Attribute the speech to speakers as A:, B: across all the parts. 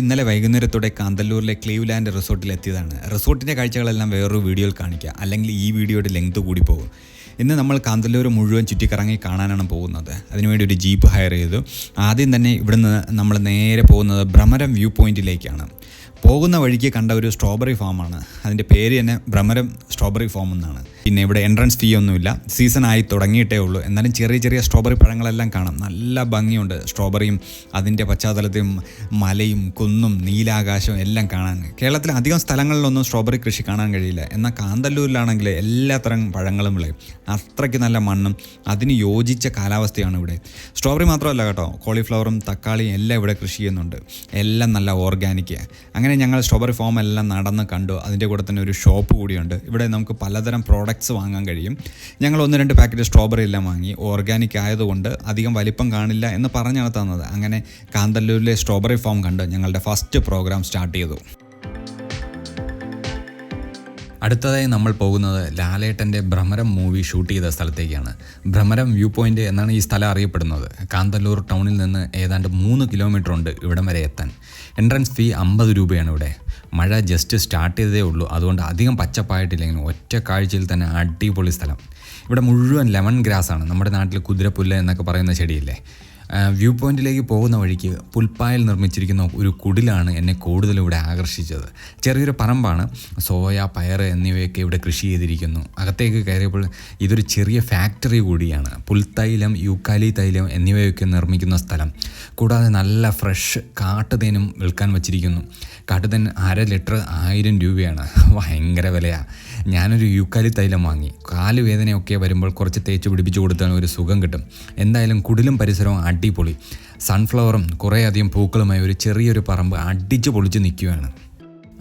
A: ഇന്നലെ വൈകുന്നേരത്തോടെ കാന്തല്ലൂരിലെ ക്ലീവ്ലാൻഡ് റിസോർട്ടിൽ എത്തിയതാണ് റിസോർട്ടിന്റെ കാഴ്ചകളെല്ലാം വേറൊരു വീഡിയോയിൽ കാണിക്കുക അല്ലെങ്കിൽ ഈ വീഡിയോയുടെ ലെങ്ത് കൂടി പോകും. ഇന്ന് നമ്മൾ കാന്തല്ലൂർ മുഴുവൻ ചുറ്റിക്കറങ്ങി കാണാനാണ് പോകുന്നത്. അതിനുവേണ്ടി ഒരു ജീപ്പ് ഹയർ ചെയ്തു. ആദ്യം തന്നെ ഇവിടുന്ന് നമ്മൾ നേരെ പോകുന്നത് ഭ്രമരം വ്യൂ പോയിന്റിലേക്കാണ്. പോകുന്ന വഴിക്ക് കണ്ട ഒരു സ്ട്രോബെറി ഫാമാണ് അതിന്റെ പേര് തന്നെ ഭ്രമരം സ്ട്രോബെറി ഫാം എന്നാണ്. പിന്നെ ഇവിടെ എൻട്രൻസ് ഫീ ഒന്നുമില്ല. സീസൺ ആയി തുടങ്ങിയിട്ടേ ഉള്ളൂ. എന്നാലും ചെറിയ ചെറിയ സ്ട്രോബെറി പഴങ്ങളെല്ലാം കാണാം. നല്ല ഭംഗിയുണ്ട്. സ്ട്രോബെറിയും അതിന്റെ പശ്ചാത്തലത്തിലും മലയും കുന്നും നീലാകാശവും എല്ലാം കാണാൻ. കേരളത്തിലെ അധികം സ്ഥലങ്ങളിലൊന്നും സ്ട്രോബെറി കൃഷി കാണാൻ കഴിയില്ല. എന്നാൽ കാന്തല്ലൂരിലാണെങ്കിൽ എല്ലാത്തരം പഴങ്ങളും വിളയും അത്രയ്ക്ക് നല്ല മണ്ണും അതിന് യോജിച്ച കാലാവസ്ഥയാണ് ഇവിടെ. സ്ട്രോബെറി മാത്രമല്ല കേട്ടോ കോളിഫ്ലവറും തക്കാളിയും എല്ലാം ഇവിടെ കൃഷി ചെയ്യുന്നുണ്ട്. എല്ലാം നല്ല ഓർഗാനിക് അങ്ങനെ ഞങ്ങൾ സ്ട്രോബെറി ഫോം എല്ലാം നടന്ന് കണ്ടു. അതിന്റെ കൂടെ തന്നെ ഒരു ഷോപ്പ് കൂടിയുണ്ട്. ഇവിടെ നമുക്ക് പലതരം പ്രോഡക്റ്റ്സ് വാങ്ങാൻ കഴിയും. ഞങ്ങൾ ഒന്ന് രണ്ട് പാക്കറ്റ് സ്ട്രോബെറി എല്ലാം വാങ്ങി. ഓർഗാനിക് ആയതുകൊണ്ട് അധികം വലിപ്പം കാണില്ല എന്ന് പറഞ്ഞാണ് തന്നത്. അങ്ങനെ കാന്തല്ലൂരിലെ സ്ട്രോബെറി ഫാം കണ്ട് ഞങ്ങളുടെ ഫസ്റ്റ് പ്രോഗ്രാം സ്റ്റാർട്ട് ചെയ്തു. അടുത്തതായി നമ്മൾ പോകുന്നത് ലാലേട്ടന്റെ ഭ്രമരം മൂവി ഷൂട്ട് ചെയ്ത സ്ഥലത്തേക്കാണ്. ഭ്രമരം വ്യൂ പോയിന്റ് എന്നാണ് ഈ സ്ഥലം അറിയപ്പെടുന്നത്. കാന്തല്ലൂർ ടൗണിൽ നിന്ന് ഏതാണ്ട് മൂന്ന് കിലോമീറ്റർ ഉണ്ട് ഇവിടം വരെ എത്താൻ. എൻട്രൻസ് ഫീ അമ്പത് രൂപയാണ് ഇവിടെ. മഴ ജസ്റ്റ് സ്റ്റാർട്ട് ചെയ്തതേ ഉള്ളൂ. അതുകൊണ്ട് അധികം പച്ചപ്പായിട്ടില്ലെങ്കിലും ഒറ്റ കാഴ്ചയിൽ തന്നെ അടിപൊളി സ്ഥലം. ഇവിടെ മുഴുവൻ ലെമൺ ഗ്രാസ് ആണ്. നമ്മുടെ നാട്ടിൽ കുതിരപ്പുല്ല് എന്നൊക്കെ പറയുന്ന ചെടിയില്ലേ? വ്യൂ പോയിന്റിലേക്ക് പോകുന്ന വഴിക്ക് പുൽപ്പായിൽ നിർമ്മിച്ചിരിക്കുന്ന ഒരു കുടിലാണ് എന്നെ കൂടുതൽ ഇവിടെ ആകർഷിച്ചത്. ചെറിയൊരു പറമ്പാണ്. സോയ പയർ എന്നിവയൊക്കെ ഇവിടെ കൃഷി ചെയ്തിരിക്കുന്നു. അകത്തേക്ക് കയറിയപ്പോൾ ഇതൊരു ചെറിയ ഫാക്ടറി കൂടിയാണ്. പുൽത്തൈലം യൂക്കാലി തൈലം എന്നിവയൊക്കെ നിർമ്മിക്കുന്ന സ്ഥലം. കൂടാതെ നല്ല ഫ്രഷ് കാട്ടുതേനും വിൽക്കാൻ വച്ചിരിക്കുന്നു. കാട്ടുതേൻ അര ലിറ്റർ ആയിരം രൂപയാണ്. ഭയങ്കര വിലയാണ് ഞാനൊരു യൂക്കാലി തൈലം വാങ്ങി. കാലുവേദനയൊക്കെ വരുമ്പോൾ കുറച്ച് തേച്ച് പിടിപ്പിച്ച് കൊടുത്താൽ ഒരു സുഖം കിട്ടും. എന്തായാലും കുടിലും പരിസരവും അടിപൊളി. സൺഫ്ലവറും കുറേയധികം പൂക്കളുമായി ഒരു ചെറിയൊരു പറമ്പ് അടിച്ചു പൊളിച്ച് നിൽക്കുകയാണ്.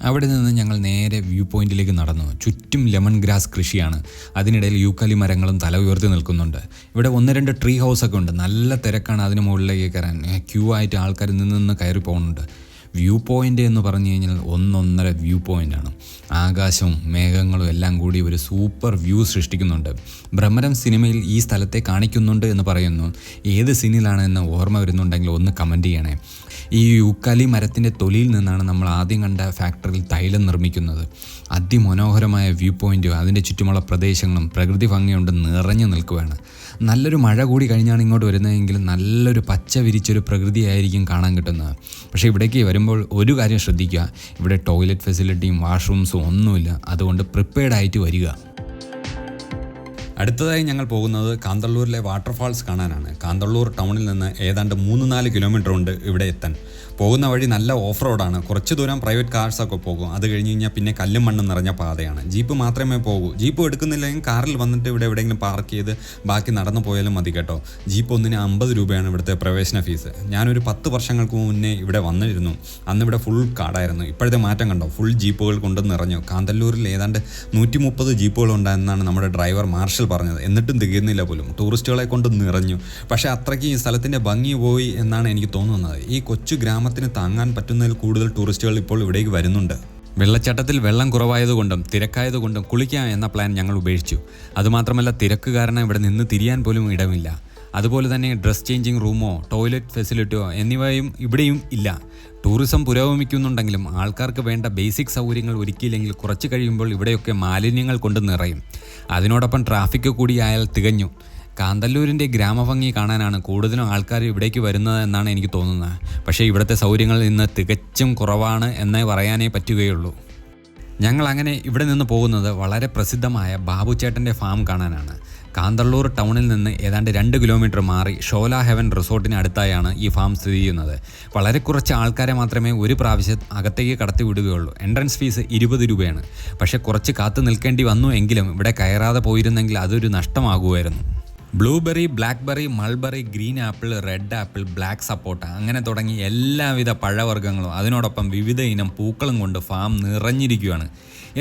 A: അവിടെ നിന്ന് ഞങ്ങൾ നേരെ വ്യൂ പോയിന്റിലേക്ക് നടന്നു. ചുറ്റും ലെമൺ ഗ്രാസ് കൃഷിയാണ്. അതിനിടയിൽ യൂക്കാലി മരങ്ങളും തല ഉയർത്തി നിൽക്കുന്നുണ്ട്. ഇവിടെ ഒന്ന് രണ്ട് ട്രീ ഹൗസൊക്കെ ഉണ്ട്. നല്ല തിരക്കാണ് അതിന് മുകളിലേക്ക് കയറാൻ. ക്യൂ ആയിട്ട് ആൾക്കാർ നിന്ന് നിന്ന് കയറി പോകുന്നുണ്ട്. വ്യൂ പോയിന്റ് എന്ന് പറഞ്ഞു കഴിഞ്ഞാൽ ഒന്നൊന്നര വ്യൂ പോയിന്റാണ് ആകാശവും മേഘങ്ങളും എല്ലാം കൂടി ഒരു സൂപ്പർ വ്യൂ സൃഷ്ടിക്കുന്നുണ്ട്. ഭ്രമരം സിനിമയിൽ ഈ സ്ഥലത്തെ കാണിക്കുന്നുണ്ട് എന്ന് പറയുന്നു. ഏത് സീനിലാണ് എന്ന് ഓർമ്മ വരുന്നുണ്ടെങ്കിൽ ഒന്ന് കമന്റ് ചെയ്യണേ. ഈ യൂക്കാലി മരത്തിന്റെ തൊലിയിൽ നിന്നാണ് നമ്മൾ ആദ്യം കണ്ട ഫാക്ടറിയിൽ തൈലം നിർമ്മിക്കുന്നത്. അതിമനോഹരമായ വ്യൂ പോയിന്റും അതിന്റെ ചുറ്റുമുള്ള പ്രദേശങ്ങളും പ്രകൃതി ഭംഗിയുണ്ട് നിറഞ്ഞു നിൽക്കുകയാണ്. നല്ലൊരു മഴ കൂടി കഴിഞ്ഞാണ് ഇങ്ങോട്ട് വരുന്നതെങ്കിൽ നല്ലൊരു പച്ച വിരിച്ചൊരു പ്രകൃതിയായിരിക്കും കാണാൻ കിട്ടുന്നത്. പക്ഷേ ഇവിടേക്ക് വരുമ്പോൾ ഒരു കാര്യം ശ്രദ്ധിക്കുക. ഇവിടെ ടോയ്ലറ്റ് ഫെസിലിറ്റിയും വാഷ്റൂംസും ഒന്നുമില്ല. അതുകൊണ്ട് പ്രിപ്പയർഡ് ആയിട്ട് വരിക. അടുത്തതായി ഞങ്ങൾ പോകുന്നത് കാന്തള്ളൂരിലെ വാട്ടർഫാൾസ് കാണാനാണ്. കാന്തള്ളൂർ ടൗണിൽ നിന്ന് ഏതാണ്ട് മൂന്ന് നാല് കിലോമീറ്റർ ഉണ്ട് ഇവിടെ എത്താൻ. പോകുന്ന വഴി നല്ല ഓഫ് റോഡാണ്. കുറച്ച് ദൂരം പ്രൈവറ്റ് കാർസൊക്കെ പോകും. അത് കഴിഞ്ഞ് കഴിഞ്ഞാൽ പിന്നെ കല്ലും മണ്ണും നിറഞ്ഞ പാതയാണ്. ജീപ്പ് മാത്രമേ പോകൂ. ജീപ്പ് എടുക്കുന്നില്ലെങ്കിൽ കാറിൽ വന്നിട്ട് ഇവിടെ എവിടെയെങ്കിലും പാർക്ക് ചെയ്ത് ബാക്കി നടന്നു പോയാലും മതി കേട്ടോ. ജീപ്പ് ഒന്നിന് അമ്പത് രൂപയാണ് ഇവിടുത്തെ പ്രവേശന ഫീസ്. ഞാനൊരു പത്ത് വർഷങ്ങൾക്ക് മുന്നേ ഇവിടെ വന്നിരുന്നു. അന്ന് ഇവിടെ ഫുൾ കാടായിരുന്നു. ഇപ്പോഴത്തെ മാറ്റം കണ്ടോ? ഫുൾ ജീപ്പുകൾ കൊണ്ട് നിറഞ്ഞു. കാന്തല്ലൂരിൽ ഏതാണ്ട് നൂറ്റി മുപ്പത് ജീപ്പുകൾ ഉണ്ടായെന്നാണ് നമ്മുടെ ഡ്രൈവർ മാർഷൽ പറഞ്ഞത്. എന്നിട്ടും തികയുന്നില്ല പോലും. ടൂറിസ്റ്റുകളെ കൊണ്ട് നിറഞ്ഞു. പക്ഷേ അത്രയ്ക്ക് ഈ സ്ഥലത്തിന്റെ ഭംഗി പോയി എന്നാണ് എനിക്ക് തോന്നുന്നത്. ഈ കൊച്ചു ഗ്രാമത്തിന് താങ്ങാൻ പറ്റുന്നതിൽ കൂടുതൽ ടൂറിസ്റ്റുകൾ ഇപ്പോൾ ഇവിടേക്ക് വരുന്നുണ്ട്. വെള്ളച്ചാട്ടത്തിൽ വെള്ളം കുറവായതുകൊണ്ടും തിരക്കായതുകൊണ്ടും കുളിക്കാം എന്ന പ്ലാൻ ഞങ്ങൾ ഉപേക്ഷിച്ചു. അതുമാത്രമല്ല തിരക്ക് കാരണം ഇവിടെ നിന്ന് തിരിയാൻ പോലും ഇടമില്ല. അതുപോലെ തന്നെ ഡ്രസ് ചേഞ്ചിങ് റൂമോ ടോയ്ലറ്റ് ഫെസിലിറ്റിയോ എന്നിവയും ഇവിടെയും ഇല്ല. ടൂറിസം പുരോഗമിക്കുന്നുണ്ടെങ്കിലും ആൾക്കാർക്ക് വേണ്ട ബേസിക് സൗകര്യങ്ങൾ ഒരുക്കിയില്ലെങ്കിൽ കുറച്ച് കഴിയുമ്പോൾ ഇവിടെയൊക്കെ മാലിന്യങ്ങൾ കൊണ്ട് നിറയും. അതിനോടൊപ്പം ട്രാഫിക് കൂടിയായാൽ തികഞ്ഞു. കാന്തല്ലൂരിന്റെ ഗ്രാമഭംഗി കാണാനാണ് കൂടുതലും ആൾക്കാർ ഇവിടേക്ക് വരുന്നത് എന്നാണ് എനിക്ക് തോന്നുന്നത്. പക്ഷേ ഇവിടുത്തെ സൗകര്യങ്ങൾ ഇന്ന് തികച്ചും കുറവാണ് എന്നേ പറയാനേ പറ്റുകയുള്ളൂ. ഞങ്ങൾ അങ്ങനെ ഇവിടെ നിന്ന് പോകുന്നത് വളരെ പ്രസിദ്ധമായ ബാബുചേട്ടന്റെ ഫാം കാണാനാണ്. കാന്തള്ളൂർ ടൗണിൽ നിന്ന് ഏതാണ്ട് രണ്ട് കിലോമീറ്റർ മാറി ഷോല ഹെവൻ റിസോർട്ടിന് അടുത്തായാണ് ഈ ഫാം സ്ഥിതി ചെയ്യുന്നത്. വളരെ കുറച്ച് ആൾക്കാരെ മാത്രമേ ഒരു പ്രാവശ്യം അകത്തേക്ക് കടത്തി വിടുകയുള്ളൂ. എൻട്രൻസ് ഫീസ് ഇരുപത് രൂപയാണ്. പക്ഷേ കുറച്ച് കാത്തു നിൽക്കേണ്ടി വന്നു എങ്കിലും ഇവിടെ കയറാതെ പോയിരുന്നെങ്കിൽ അതൊരു നഷ്ടമാകുമായിരുന്നു. Blueberry blackberry mulberry green apple red apple black സപ്പോട്ട അങ്ങനെ തുടങ്ങി എല്ലാവിധ പഴവർഗങ്ങളും അതിനോടൊപ്പം വിവിധ ഇനം പൂക്കളും കൊണ്ട് ഫാം നിറഞ്ഞിരിക്കുകയാണ്.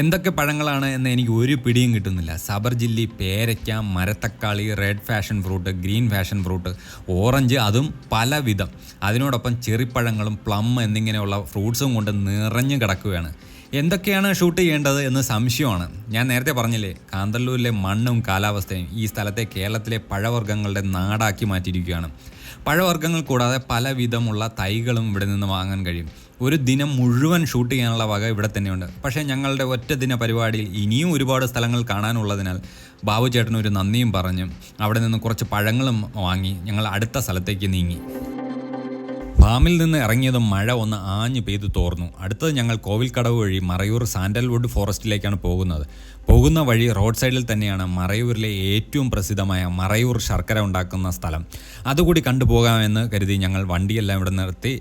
A: എന്തൊക്കെ പഴങ്ങളാണ് എന്ന് എനിക്ക് ഒരു പിടിയും കിട്ടുന്നില്ല. സബർജില്ലി പേരയ്ക്ക മരത്തക്കാളി red passion fruit green passion fruit orange അതും പലവിധം. അതിനോടൊപ്പം ചെറിപ്പഴങ്ങളും പ്ലം എന്നിങ്ങനെയുള്ള ഫ്രൂട്ട്സും കൊണ്ട് നിറഞ്ഞു കിടക്കുകയാണ്. എന്തൊക്കെയാണ് ഷൂട്ട് ചെയ്യേണ്ടത് എന്ന് സംശയമാണ്. ഞാൻ നേരത്തെ പറഞ്ഞില്ലേ കാന്തല്ലൂരിലെ മണ്ണും കാലാവസ്ഥയും ഈ സ്ഥലത്തെ കേരളത്തിലെ പഴവർഗങ്ങളുടെ നാടാക്കി മാറ്റിയിരിക്കുകയാണ്. പഴവർഗങ്ങൾ കൂടാതെ പലവിധമുള്ള തൈകളും ഇവിടെ നിന്ന് വാങ്ങാൻ കഴിയും. ഒരു ദിനം മുഴുവൻ ഷൂട്ട് ചെയ്യാനുള്ള വക ഇവിടെ തന്നെയുണ്ട്. പക്ഷേ ഞങ്ങളുടെ ഒറ്റ ദിന പരിപാടിയിൽ ഇനിയും ഒരുപാട് സ്ഥലങ്ങൾ കാണാനുള്ളതിനാൽ ബാബു ചേട്ടനൊരു നന്ദിയും പറഞ്ഞു അവിടെ നിന്ന് കുറച്ച് പഴങ്ങളും വാങ്ങി ഞങ്ങൾ അടുത്ത സ്ഥലത്തേക്ക് നീങ്ങി. ഫാമിൽ നിന്ന് ഇറങ്ങിയതും മഴ ഒന്ന് ആഞ്ഞു പെയ്തു തോർന്നു. അടുത്തത് ഞങ്ങൾ കോവിൽക്കടവ് വഴി മറയൂർ സാൻഡൽവുഡ് ഫോറസ്റ്റിലേക്കാണ് പോകുന്നത്. പോകുന്ന വഴി റോഡ് സൈഡിൽ തന്നെയാണ് മറയൂരിലെ ഏറ്റവും പ്രസിദ്ധമായ മറയൂർ ശർക്കര ഉണ്ടാക്കുന്ന സ്ഥലം. അതുകൂടി കണ്ടുപോകാമെന്ന് കരുതി ഞങ്ങൾ വണ്ടിയെല്ലാം ഇവിടെ നിർത്തി.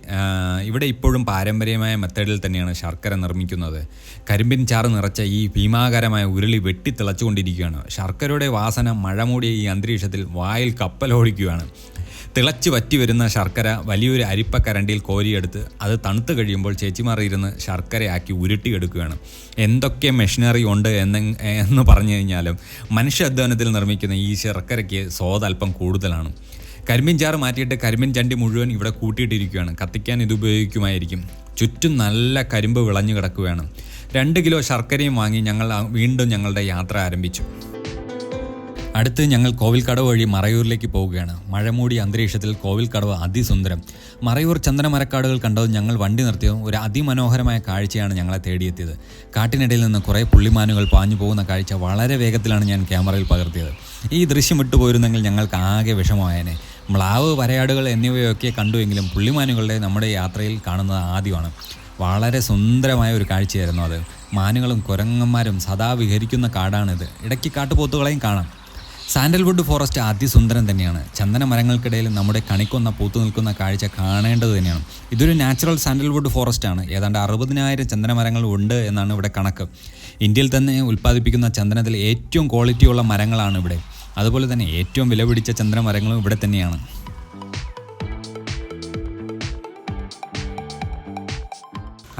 A: ഇവിടെ ഇപ്പോഴും പാരമ്പര്യമായ മെത്തേഡിൽ തന്നെയാണ് ശർക്കര നിർമ്മിക്കുന്നത്. കരിമ്പിൻ ചാറ് നിറച്ച ഈ ഭീമാകരമായ ഉരുളി വെട്ടി തിളച്ചുകൊണ്ടിരിക്കുകയാണ്. ശർക്കരയുടെ വാസന മഴ മൂടിയ ഈ അന്തരീക്ഷത്തിൽ വായിൽ കപ്പലോടിക്കുകയാണ്. തിളച്ച് വറ്റി വരുന്ന ശർക്കര വലിയൊരു അരിപ്പ അരിപ്പക്കരണ്ടിയിൽ കോരിയെടുത്ത് അത് തണുത്ത് കഴിയുമ്പോൾ ചേച്ചിമാർ ഇരുന്ന് ശർക്കരയാക്കി ഉരുട്ടിയെടുക്കുകയാണ്. എന്തൊക്കെ മെഷീനറി ഉണ്ട് എന്ന് എന്ന് പറഞ്ഞു കഴിഞ്ഞാലും മനുഷ്യാധ്വാനത്തിൽ നിർമ്മിക്കുന്ന ഈ ശർക്കരയ്ക്ക് സ്വാദ് അല്പം കൂടുതലാണ്. കരിമീൻ ചാറ് മാറ്റിയിട്ട് കരിമീൻ ചണ്ടി മുഴുവൻ ഇവിടെ കൂട്ടിയിട്ടിരിക്കുകയാണ്. കത്തിക്കാൻ ഇത് ഉപയോഗിക്കുമായിരിക്കും. ചുറ്റും നല്ല കരിമ്പ് വിളഞ്ഞു കിടക്കുകയാണ്. രണ്ട് കിലോ ശർക്കരയും വാങ്ങി ഞങ്ങൾ വീണ്ടും ഞങ്ങളുടെ യാത്ര ആരംഭിച്ചു. അടുത്ത് ഞങ്ങൾ കോവിൽക്കടവ് വഴി മറയൂരിലേക്ക് പോവുകയാണ്. മഴമൂടി അന്തരീക്ഷത്തിൽ കോവിൽക്കടവ് അതിസുന്ദരം. മറയൂർ ചന്ദനമരക്കാടുകൾ കണ്ടതും ഞങ്ങൾ വണ്ടി നിർത്തിയതും ഒരു അതിമനോഹരമായ കാഴ്ചയാണ് ഞങ്ങളെ തേടിയെത്തിയത്. കാട്ടിനിടയിൽ നിന്ന് കുറേ പുള്ളിമാനുകൾ പാഞ്ഞു പോകുന്ന കാഴ്ച വളരെ വേഗത്തിലാണ് ഞാൻ ക്യാമറയിൽ പകർത്തിയത്. ഈ ദൃശ്യം വിട്ടുപോയിരുന്നെങ്കിൽ ഞങ്ങൾക്ക് ആകെ വിഷമമായേനെ. മ്ലാവ് വരയാടുകൾ എന്നിവയൊക്കെ കണ്ടുവെങ്കിലും പുള്ളിമാനുകളുടെ നമ്മുടെ യാത്രയിൽ കാണുന്നത് ആദ്യമാണ്. വളരെ സുന്ദരമായ ഒരു കാഴ്ചയായിരുന്നു അത്. മാനുകളും കുരങ്ങന്മാരും സദാ വിഹരിക്കുന്ന കാടാണിത്. ഇടയ്ക്ക് കാട്ടുപോത്തുകളെയും കാണാം. സാൻഡൽവുഡ് ഫോറസ്റ്റ് അതിസുന്ദരം തന്നെയാണ്. ചന്ദന മരങ്ങൾക്കിടയിൽ നമ്മുടെ കണിക്കൊന്ന പൂത്തു നിൽക്കുന്ന കാഴ്ച കാണേണ്ടത് തന്നെയാണ്. ഇതൊരു നാച്ചുറൽ സാൻഡൽവുഡ് ഫോറസ്റ്റ് ആണ് ഏതാണ്ട് അറുപതിനായിരം ചന്ദന മരങ്ങൾ ഉണ്ട് എന്നാണ് ഇവിടെ കണക്ക്. ഇന്ത്യയിൽ തന്നെ ഉൽപ്പാദിപ്പിക്കുന്ന ചന്ദനത്തിൽ ഏറ്റവും ക്വാളിറ്റിയുള്ള മരങ്ങളാണ് ഇവിടെ. അതുപോലെ തന്നെ ഏറ്റവും വിലപിടിച്ച ചന്ദന മരങ്ങളും ഇവിടെ തന്നെയാണ്.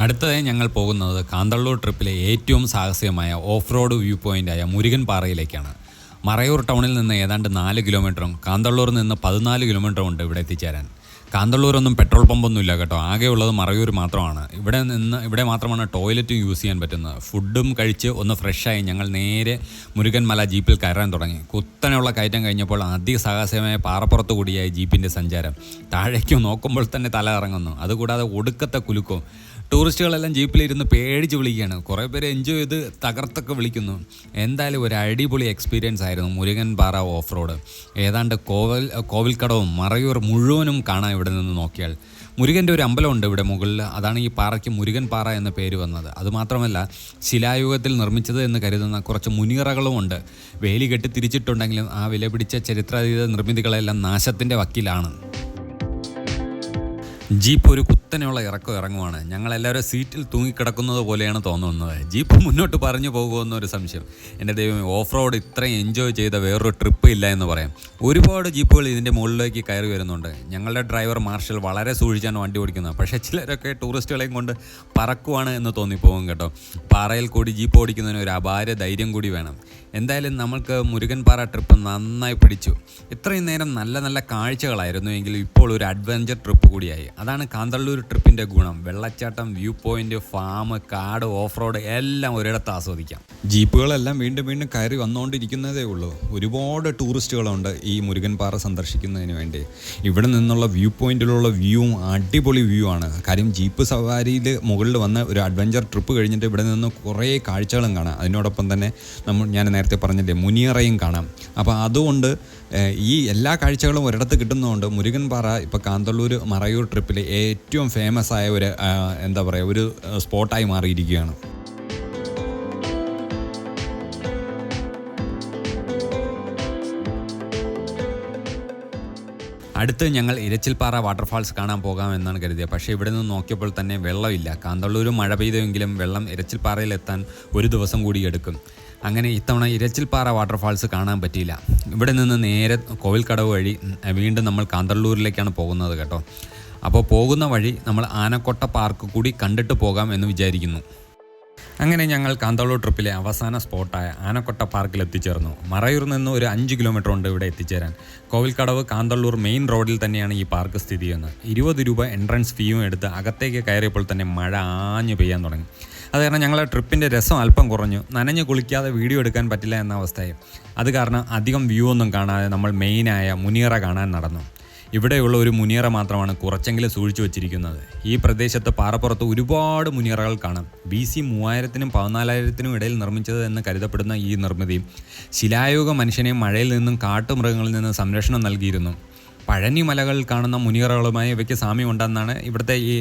A: അടുത്തതായി ഞങ്ങൾ പോകുന്നത് കാന്തള്ളൂർ ട്രിപ്പിലെ ഏറ്റവും സാഹസികമായ ഓഫ് റോഡ് വ്യൂ പോയിന്റായ മുരുകൻ പാറയിലേക്കാണ് മറയൂർ ടൗണിൽ നിന്ന് ഏതാണ്ട് നാല് കിലോമീറ്ററും കാന്തള്ളൂരിൽ നിന്ന് പതിനാല് കിലോമീറ്ററും ഉണ്ട് ഇവിടെ എത്തിച്ചേരാൻ. കാന്തള്ളൂരൊന്നും പെട്രോൾ പമ്പൊന്നും ഇല്ല കേട്ടോ. ആകെയുള്ളത് മറയൂർ മാത്രമാണ്. ഇവിടെ നിന്ന് ഇവിടെ മാത്രമാണ് ടോയ്ലറ്റും യൂസ് ചെയ്യാൻ പറ്റുന്നത്. ഫുഡും കഴിച്ച് ഒന്ന് ഫ്രഷായി ഞങ്ങൾ നേരെ മുരുകൻമല ജീപ്പിൽ കയറാൻ തുടങ്ങി. കുത്തനെയുള്ള കയറ്റം കഴിഞ്ഞപ്പോൾ അതിസാഹസികമായ പാറപ്പുറത്ത് കൂടിയായി ജീപ്പിന്റെ സഞ്ചാരം. താഴേക്ക് നോക്കുമ്പോൾ തന്നെ തല ഇറങ്ങുന്നു അതുകൂടാതെ ഒടുക്കത്തെ കുലുക്കവും ടൂറിസ്റ്റുകളെല്ലാം ജീപ്പിലിരുന്ന് പേടിച്ച് വിളിക്കുകയാണ്. കുറേ പേര് എൻജോയ് ചെയ്ത് തകർത്തൊക്കെ വിളിക്കുന്നു. എന്തായാലും ഒരു അടിപൊളി എക്സ്പീരിയൻസ് ആയിരുന്നു മുരുകൻ പാറ ഓഫ് റോഡ് ഏതാണ്ട് കോവൽ കോവിൽക്കടവും മറയൂർ മുഴുവനും കാണാം ഇവിടെ നിന്ന് നോക്കിയാൽ. മുരുകന്റെ ഒരു അമ്പലമുണ്ട് ഇവിടെ മുകളിൽ. അതാണ് ഈ പാറയ്ക്ക് മുരുകൻ പാറ എന്ന പേര് വന്നത്. അതുമാത്രമല്ല ശിലായുഗത്തിൽ നിർമ്മിച്ചത് എന്ന് കരുതുന്ന കുറച്ച് മുനിയറകളും ഉണ്ട്. വേലി കെട്ടി തിരിച്ചിട്ടുണ്ടെങ്കിലും ആ വില പിടിച്ച ചരിത്രാതീത നിർമ്മിതികളെല്ലാം നാശത്തിന്റെ വക്കിലാണ്. ജീപ്പ് ഒരു കുത്തനെയുള്ള ഇറക്കം ഇറങ്ങുവാണ്. ഞങ്ങളെല്ലാവരും സീറ്റിൽ തൂങ്ങിക്കിടക്കുന്നത് പോലെയാണ് തോന്നുന്നത്. ജീപ്പ് മുന്നോട്ട് പറഞ്ഞു പോകുമെന്നൊരു സംശയം. എന്റെ ദൈവം ഓഫ് റോഡ് ഇത്രയും എൻജോയ് ചെയ്ത വേറൊരു ട്രിപ്പ് ഇല്ല എന്ന് പറയാം. ഒരുപാട് ജീപ്പുകൾ ഇതിന്റെ മുകളിലേക്ക് കയറി വരുന്നുണ്ട്. ഞങ്ങളുടെ ഡ്രൈവർ മാർഷൽ വളരെ സൂക്ഷിച്ചാണ് വണ്ടി ഓടിക്കുന്നത്. പക്ഷേ ചിലരൊക്കെ ടൂറിസ്റ്റുകളെയും കൊണ്ട് പറക്കുവാണ് എന്ന് തോന്നിപ്പോകും കേട്ടോ. പാറയിൽ കൂടി ജീപ്പ് ഓടിക്കുന്നതിന് ഒരു അപാര ധൈര്യം കൂടി വേണം. എന്തായാലും നമ്മൾക്ക് മുരുകൻപാറ ട്രിപ്പ് നന്നായി പിടിച്ചു. ഇത്രയും നേരം നല്ല നല്ല കാഴ്ചകളായിരുന്നു എങ്കിലും ഇപ്പോൾ ഒരു അഡ്വഞ്ചർ ട്രിപ്പ് കൂടിയായി. അതാണ് കാന്തള്ളൂർ ട്രിപ്പിന്റെ ഗുണം. വെള്ളച്ചാട്ടം വ്യൂ പോയിന്റ് ഫാം കാട് ഓഫ് റോഡ് എല്ലാം ഒരിടത്ത് ആസ്വദിക്കാം. ജീപ്പുകളെല്ലാം വീണ്ടും വീണ്ടും കയറി വന്നുകൊണ്ടിരിക്കുന്നതേ ഉള്ളൂ. ഒരുപാട് ടൂറിസ്റ്റുകളുണ്ട് ഈ മുരുകൻപാറ സന്ദർശിക്കുന്നതിന് വേണ്ടി. ഇവിടെ നിന്നുള്ള വ്യൂ പോയിന്റിലുള്ള വ്യൂവും അടിപൊളി വ്യൂ ആണ്. കാര്യം ജീപ്പ് സവാരിയിൽ മുകളിൽ വന്ന ഒരു അഡ്വഞ്ചർ ട്രിപ്പ് കഴിഞ്ഞിട്ട് ഇവിടെ നിന്ന് കുറേ കാഴ്ചകളും കാണാം. അതിനോടൊപ്പം തന്നെ നമ്മൾ ഞാൻ നേരത്തെ പറഞ്ഞില്ലേ മുനിയറയും കാണാം. അപ്പോൾ അതുകൊണ്ട് ഈ എല്ലാ കാഴ്ചകളും ഒരിടത്ത് കിട്ടുന്നതുകൊണ്ട് മുരുകൻപാറ ഇപ്പോൾ കാന്തള്ളൂർ മറയൂർ ട്രിപ്പിലെ ഏറ്റവും ഫേമസ് ആയ ഒരു എന്താ പറയുക ഒരു സ്പോട്ടായി മാറിയിരിക്കുകയാണ്. അടുത്ത് ഞങ്ങൾ ഇരച്ചിൽപ്പാറ വാട്ടർഫാൾസ് കാണാൻ പോകാമെന്നാണ് കരുതിയത്. പക്ഷേ ഇവിടെ നിന്ന് നോക്കിയപ്പോൾ തന്നെ വെള്ളമില്ല. കാന്തള്ളൂർ മഴ പെയ്തെങ്കിലും വെള്ളം ഇരച്ചിൽപ്പാറയിൽ എത്താൻ ഒരു ദിവസം കൂടി എടുക്കും. അങ്ങനെ ഇത്തവണ ഇരച്ചിൽപ്പാറ വാട്ടർഫാൾസ് കാണാൻ പറ്റിയില്ല. ഇവിടെ നിന്ന് നേരെ കോവിൽക്കടവ് വഴി വീണ്ടും നമ്മൾ കാന്തള്ളൂരിലേക്കാണ് പോകുന്നത് കേട്ടോ. അപ്പോൾ പോകുന്ന വഴി നമ്മൾ ആനക്കൊട്ട പാർക്ക് കൂടി കണ്ടിട്ട് പോകാം എന്ന് വിചാരിക്കുന്നു. അങ്ങനെ ഞങ്ങൾ കാന്തളൂർ ട്രിപ്പിലെ അവസാന സ്പോട്ടായ ആനക്കൊട്ട പാർക്കിൽ എത്തിച്ചേർന്നു. മറയൂർ നിന്ന് ഒരു അഞ്ച് കിലോമീറ്റർ ഉണ്ട് ഇവിടെ എത്തിച്ചേരാൻ. കോവിൽക്കടവ് കാന്തള്ളൂർ മെയിൻ റോഡിൽ തന്നെയാണ് ഈ പാർക്ക് സ്ഥിതി ചെയ്യുന്നത്. ഇരുപത് രൂപ എൻട്രൻസ് ഫീയും എടുത്ത് അകത്തേക്ക് കയറിയപ്പോൾ തന്നെ മഴ ആഞ്ഞു പെയ്യാൻ തുടങ്ങി. അത് കാരണം ഞങ്ങളുടെ ട്രിപ്പിന്റെ രസം അല്പം കുറഞ്ഞു. നനഞ്ഞു കുളിക്കാതെ വീഡിയോ എടുക്കാൻ പറ്റില്ല എന്ന അവസ്ഥയായി. അത് കാരണം അധികം വ്യൂ ഒന്നും കാണാതെ നമ്മൾ മെയിനായ മുനിയറ കാണാൻ നടന്നു. ഇവിടെയുള്ള ഒരു മുനിയറ മാത്രമാണ് കുറച്ചെങ്കിലും സൂക്ഷിച്ചു വെച്ചിരിക്കുന്നത്. ഈ പ്രദേശത്ത് പാറപ്പുറത്ത് ഒരുപാട് മുനിയറകൾ കാണാം. ബി സി മൂവായിരത്തിനും പതിനാലായിരത്തിനും ഇടയിൽ നിർമ്മിച്ചത് എന്ന് കരുതപ്പെടുന്ന ഈ നിർമ്മിതി ശിലായുഗ മനുഷ്യനെ മഴയിൽ നിന്നും കാട്ടുമൃഗങ്ങളിൽ നിന്നും സംരക്ഷണം നൽകിയിരുന്നു. പഴനി മലകളിൽ കാണുന്ന മുനിയറകളുമായി ഇവയ്ക്ക് സാമ്യമുണ്ടെന്നാണ് ഇവിടുത്തെ ഈ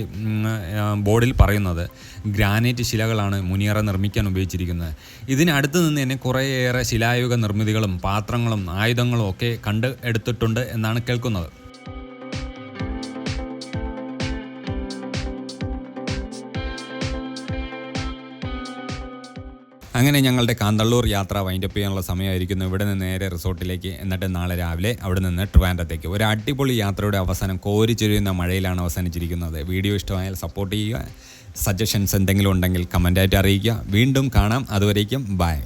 A: ബോർഡിൽ പറയുന്നത്. ഗ്രാനൈറ്റ് ശിലകളാണ് മുനിയറ നിർമ്മിക്കാൻ ഉപയോഗിച്ചിരിക്കുന്നത്. ഇതിനടുത്ത് നിന്ന് തന്നെ കുറേയേറെ ശിലായുഗ നിർമ്മിതികളും പാത്രങ്ങളും ആയുധങ്ങളും ഒക്കെ കണ്ട് എടുത്തിട്ടുണ്ട് എന്നാണ് കേൾക്കുന്നത്. അങ്ങനെ ഞങ്ങളുടെ കാന്തള്ളൂർ യാത്ര വൈൻഡപ്പ് ചെയ്യാനുള്ള സമയമായിരിക്കുന്നു. ഇവിടെ നിന്ന് നേരെ റിസോർട്ടിലേക്ക് എന്നിട്ട് നാളെ രാവിലെ അവിടെ നിന്ന് ട്രിവാൻഡത്തേക്ക് ഒരു അടിപൊളി യാത്രയുടെ അവസാനം കോരിച്ചൊരിയുന്ന മഴയിലാണ് അവസാനിച്ചിരിക്കുന്നത്. വീഡിയോ ഇഷ്ടമായാൽ സപ്പോർട്ട് ചെയ്യുക. സജഷൻസ് എന്തെങ്കിലും ഉണ്ടെങ്കിൽ കമന്റായിട്ട് അറിയിക്കുക. വീണ്ടും കാണാം. അതുവരേക്കും ബൈ